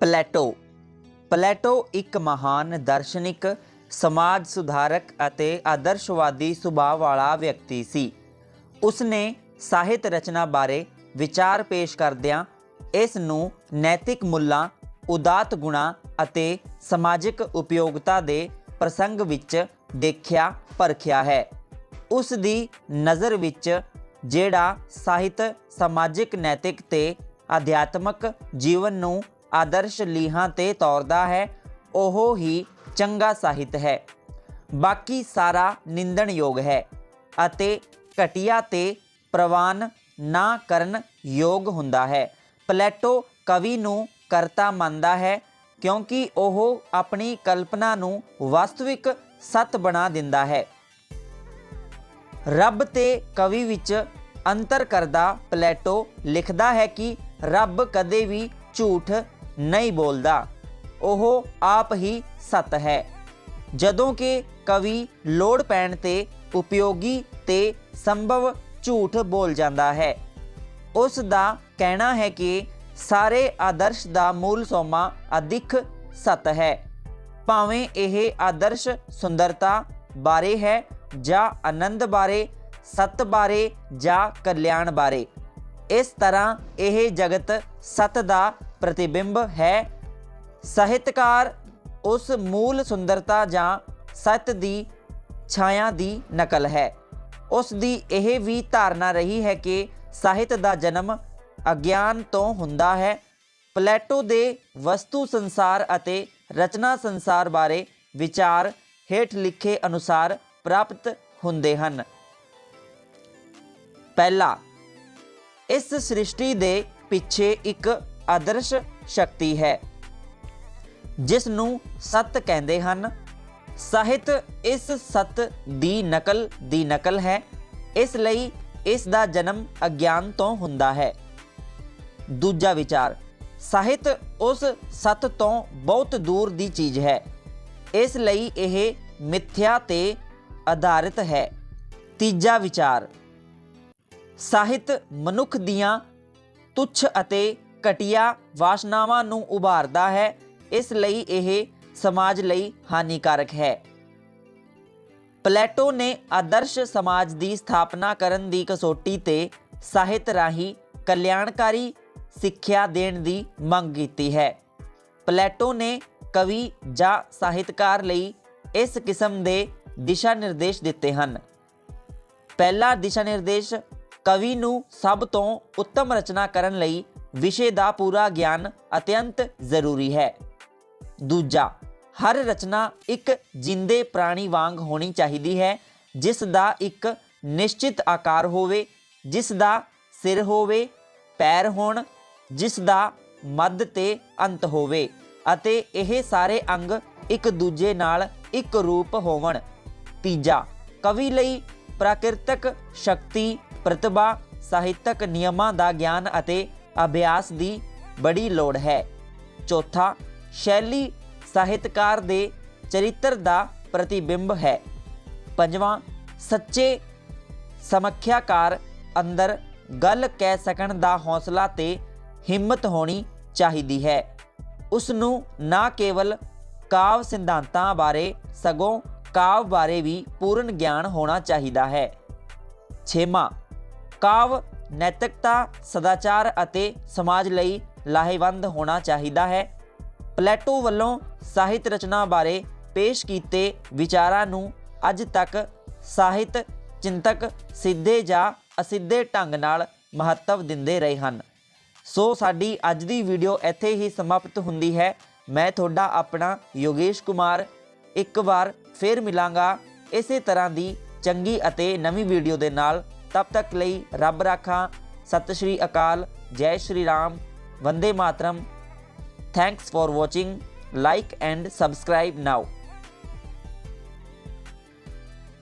ਪਲੇਟੋ। ਪਲੇਟੋ ਇੱਕ ਮਹਾਨ ਦਾਰਸ਼ਨਿਕ, ਸਮਾਜ ਸੁਧਾਰਕ ਅਤੇ ਆਦਰਸ਼ਵਾਦੀ ਸੁਭਾਅ ਵਾਲਾ ਵਿਅਕਤੀ ਸੀ। ਉਸਨੇ ਸਾਹਿਤ ਰਚਨਾ ਬਾਰੇ ਵਿਚਾਰ ਪੇਸ਼ ਕਰਦਿਆਂ ਇਸ ਨੂੰ ਨੈਤਿਕ ਮੁੱਲਾਂ, ਉਦਾਤ ਗੁਣਾ ਅਤੇ ਸਮਾਜਿਕ ਉਪਯੋਗਤਾ ਦੇ ਪ੍ਰਸੰਗ ਵਿੱਚ ਦੇਖਿਆ, ਪਰਖਿਆ ਹੈ। ਉਸ ਦੀ ਨਜ਼ਰ ਵਿੱਚ ਜਿਹੜਾ ਸਾਹਿਤ, ਸਮਾਜਿਕ, ਨੈਤਿਕ ਤੇ ਅਧਿਆਤਮਕ ਜੀਵਨ ਨੂੰ ਆਦਰਸ਼ ਲੀਹਾਂ ਤੇ ਤੋਰਦਾ ਹੈ, ਉਹ ਹੀ ਚੰਗਾ ਸਾਹਿਤ ਹੈ। ਬਾਕੀ ਸਾਰਾ ਨਿੰਦਣਯੋਗ ਹੈ ਅਤੇ ਘਟੀਆ ਤੇ ਪ੍ਰਵਾਨ ਨਾ ਕਰਨ ਯੋਗ ਹੁੰਦਾ ਹੈ। ਪਲੇਟੋ ਕਵੀ ਨੂੰ ਕਰਤਾ ਮੰਨਦਾ ਹੈ, ਕਿਉਂਕਿ ਉਹ ਆਪਣੀ ਕਲਪਨਾ ਨੂੰ ਵਾਸਤਵਿਕ ਸੱਤ ਬਣਾ ਦਿੰਦਾ ਹੈ। ਰੱਬ ਤੇ ਕਵੀ ਵਿੱਚ ਅੰਤਰ ਕਰਦਾ ਪਲੇਟੋ ਲਿਖਦਾ ਹੈ ਕਿ ਰੱਬ ਕਦੇ ਵੀ ਝੂਠ ਨਹੀਂ ਬੋਲਦਾ। ਉਹ ਆਪ ਹੀ ਸਤ ਹੈ। ਜਦੋਂ ਕਿ ਕਵੀ ਲੋੜ ਪੈਣ ਤੇ ਉਪਯੋਗੀ ਤੇ ਸੰਭਵ ਝੂਠ ਬੋਲ ਜਾਂਦਾ ਹੈ। ਉਸ ਦਾ ਕਹਿਣਾ ਹੈ ਕਿ ਸਾਰੇ ਆਦਰਸ਼ ਦਾ ਮੂਲ ਸੋਮਾ ਅਧਿਕ ਸਤ ਹੈ। ਭਾਵੇਂ ਇਹ ਆਦਰਸ਼ ਸੁੰਦਰਤਾ ਬਾਰੇ ਹੈ ਜਾਂ ਆਨੰਦ ਬਾਰੇ, ਸਤ ਬਾਰੇ ਜਾਂ ਕਲਿਆਣ ਬਾਰੇ। ਇਸ ਤਰ੍ਹਾਂ ਇਹ ਜਗਤ ਸਤ ਦਾ ਪ੍ਰਤੀਬਿੰਬ ਹੈ। ਸਾਹਿਤਕਾਰ ਉਸ ਮੂਲ ਸੁੰਦਰਤਾ ਜਾਂ ਸਤ ਦੀ ਛਾਇਆ ਦੀ ਨਕਲ ਹੈ। ਉਸ ਦੀ ਇਹ ਵੀ ਧਾਰਨਾ ਰਹੀ ਹੈ ਕਿ ਸਾਹਿਤ ਦਾ ਜਨਮ ਅਗਿਆਨ ਤੋਂ ਹੁੰਦਾ ਹੈ। ਪਲੇਟੋ ਦੇ ਵਸਤੂ ਸੰਸਾਰ ਅਤੇ ਰਚਨਾ ਸੰਸਾਰ ਬਾਰੇ ਵਿਚਾਰ ਹੇਠ ਲਿਖੇ ਅਨੁਸਾਰ ਪ੍ਰਾਪਤ ਹੁੰਦੇ ਹਨ। ਪਹਿਲਾ, ਇਸ ਸ੍ਰਿਸ਼ਟੀ ਦੇ ਪਿੱਛੇ ਇੱਕ ਆਦਰਸ਼ ਸ਼ਕਤੀ ਹੈ। ਜਿਸ ਨੂੰ ਸਤ ਕਹਿੰਦੇ ਹਨ। ਸਾਹਿਤ ਇਸ ਸਤ ਦੀ ਨਕਲ ਦੀ ਨਕਲ ਹੈ। ਇਸ ਲਈ ਇਸ ਦਾ ਜਨਮ ਅਗਿਆਨ ਤੋਂ ਹੁੰਦਾ ਹੈ। ਦੂਜਾ ਵਿਚਾਰ, ਸਾਹਿਤ ਉਸ ਸਤ ਤੋਂ ਬਹੁਤ ਦੂਰ ਦੀ ਚੀਜ਼ ਹੈ। ਇਸ ਲਈ ਇਹ ਮਿੱਥਿਆ ਤੇ ਆਧਾਰਿਤ ਹੈ। ਤੀਜਾ ਵਿਚਾਰ, ਸਾਹਿਤ ਮਨੁੱਖ ਦੀਆਂ ਤੁੱਛ ਅਤੇ ਘਟੀਆ ਵਾਸਨਾਵਾਂ ਨੂੰ ਉਭਾਰਦਾ ਹੈ, ਇਸ ਲਈ ਇਹ ਸਮਾਜ ਲਈ ਹਾਨੀਕਾਰਕ ਹੈ। ਪਲੇਟੋ ਨੇ ਆਦਰਸ਼ ਸਮਾਜ ਦੀ ਸਥਾਪਨਾ ਕਰਨ ਦੀ ਕਸੋਟੀ ਤੇ ਸਾਹਿਤ ਰਾਹੀਂ ਕਲਿਆਣਕਾਰੀ ਸਿੱਖਿਆ ਦੇਣ ਦੀ ਮੰਗ ਕੀਤੀ ਹੈ। ਪਲੇਟੋ ਨੇ ਕਵੀ ਜਾਂ ਸਾਹਿਤਕਾਰ ਲਈ ਇਸ ਕਿਸਮ ਦੇ ਦਿਸ਼ਾ ਨਿਰਦੇਸ਼ ਦਿੱਤੇ ਹਨ। ਪਹਿਲਾ ਦਿਸ਼ਾ ਨਿਰਦੇਸ਼ ਕਵੀ ਨੂੰ ਸਭ ਤੋਂ ਉੱਤਮ ਰਚਨਾ ਕਰਨ ਲਈ ਵਿਸ਼ੇ ਦਾ ਪੂਰਾ ਗਿਆਨ ਅਤਿਅੰਤ ਜ਼ਰੂਰੀ ਹੈ। ਦੂਜਾ, ਹਰ ਰਚਨਾ ਇੱਕ ਜਿੰਦੇ ਪ੍ਰਾਣੀ ਵਾਂਗ ਹੋਣੀ ਚਾਹੀਦੀ ਹੈ, ਜਿਸ ਦਾ ਇੱਕ ਨਿਸ਼ਚਿਤ ਆਕਾਰ ਹੋਵੇ, ਜਿਸ ਦਾ ਸਿਰ ਹੋਵੇ, ਪੈਰ ਹੋਣ, ਜਿਸ ਦਾ ਮੱਧ ਤੇ ਅੰਤ ਹੋਵੇ ਅਤੇ ਇਹ ਸਾਰੇ ਅੰਗ ਇੱਕ ਦੂਜੇ ਨਾਲ ਇੱਕ ਰੂਪ ਹੋਵਣ। ਤੀਜਾ, ਕਵੀ ਲਈ ਪ੍ਰਾਕਿਰਤਕ ਸ਼ਕਤੀ, ਪ੍ਰਤਿਭਾ, ਸਾਹਿਤਕ ਨਿਯਮਾਂ ਦਾ ਗਿਆਨ ਅਤੇ ਅਭਿਆਸ ਦੀ ਬੜੀ ਲੋੜ ਹੈ। ਚੌਥਾ, ਸ਼ੈਲੀ ਸਾਹਿਤਕਾਰ ਦੇ ਚਰਿੱਤਰ ਦਾ ਪ੍ਰਤੀਬਿੰਬ ਹੈ। ਪੰਜਵਾਂ, ਸੱਚੇ ਸਮੱਖਿਆਕਾਰ ਅੰਦਰ ਗੱਲ ਕਹਿ ਸਕਣ ਦਾ ਹੌਸਲਾ ਤੇ ਹਿੰਮਤ ਹੋਣੀ ਚਾਹੀਦੀ ਹੈ। ਉਸ ਨੂੰ ਨਾ ਕੇਵਲ ਕਾਵ ਸਿਧਾਂਤਾਂ ਬਾਰੇ, ਸਗੋਂ ਕਾਵ ਬਾਰੇ ਵੀ ਪੂਰਨ ਗਿਆਨ ਹੋਣਾ ਚਾਹੀਦਾ ਹੈ। ਛੇਵਾਂ, ਕਾਵ ਨੈਤਿਕਤਾ, ਸਦਾਚਾਰ ਅਤੇ ਸਮਾਜ ਲਈ ਲਾਹੇਵੰਦ ਹੋਣਾ ਚਾਹੀਦਾ ਹੈ। ਪਲੇਟੋ ਵੱਲੋਂ ਸਾਹਿਤ ਰਚਨਾ ਬਾਰੇ ਪੇਸ਼ ਕੀਤੇ ਵਿਚਾਰਾਂ ਨੂੰ ਅੱਜ ਤੱਕ ਸਾਹਿਤ ਚਿੰਤਕ ਸਿੱਧੇ ਜਾਂ ਅਸਿੱਧੇ ਢੰਗ ਨਾਲ ਮਹੱਤਵ ਦਿੰਦੇ ਰਹੇ ਹਨ। ਸੋ ਸਾਡੀ ਅੱਜ ਦੀ ਵੀਡੀਓ ਇੱਥੇ ਹੀ ਸਮਾਪਤ ਹੁੰਦੀ ਹੈ। ਮੈਂ ਤੁਹਾਡਾ ਆਪਣਾ ਯੋਗੇਸ਼ ਕੁਮਾਰ ਇੱਕ ਵਾਰ ਫੇਰ ਮਿਲਾਂਗਾ। ਇਸੇ ਤਰ੍ਹਾਂ ਦੀ ਚੰਗੀ ਅਤੇ ਨਵੀਂ ਵੀਡੀਓ ਦੇ ਨਾਲ ਤਬ ਤੱਕ ਲਈ ਰੱਬ ਰਾਖਾ ਸਤਿ ਸ਼੍ਰੀ ਅਕਾਲ ਜੈ Shri Ram Vande Mataram thanks for watching like and subscribe now